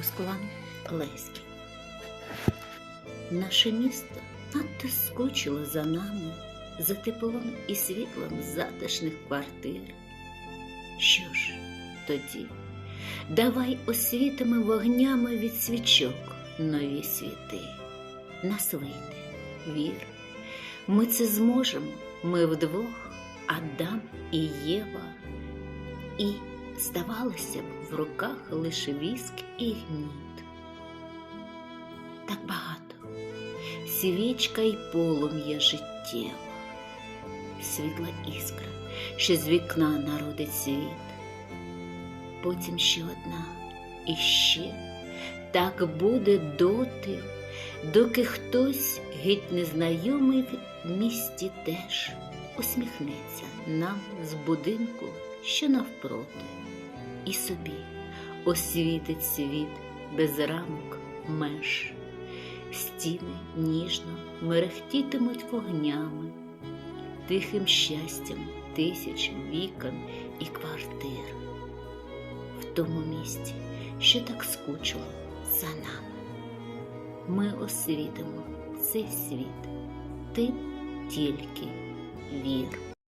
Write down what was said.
Руслан Леський. Наше місто надто скучило за нами, за теплом і світлом затишних квартир. Що ж, тоді давай освітимо вогнями від свічок нові світи. Нас вийде, вір. Ми це зможемо, ми вдвох, Адам і Єва. І, здавалося б, в руках лише віск і гніт. Так багато, свічка й полум'я життєва, світла іскра, що з вікна народить світ. Потім ще одна і ще так буде доти, доки хтось геть незнайомий в місті теж усміхнеться нам з будинку, що навпроти, і собі освітить світ без рамок меж. Стіни ніжно мерехтітимуть вогнями, тихим щастям тисяч вікон і квартир в тому місті, що так скучило за нами. Ми освітимо цей світ, ти тільки вір.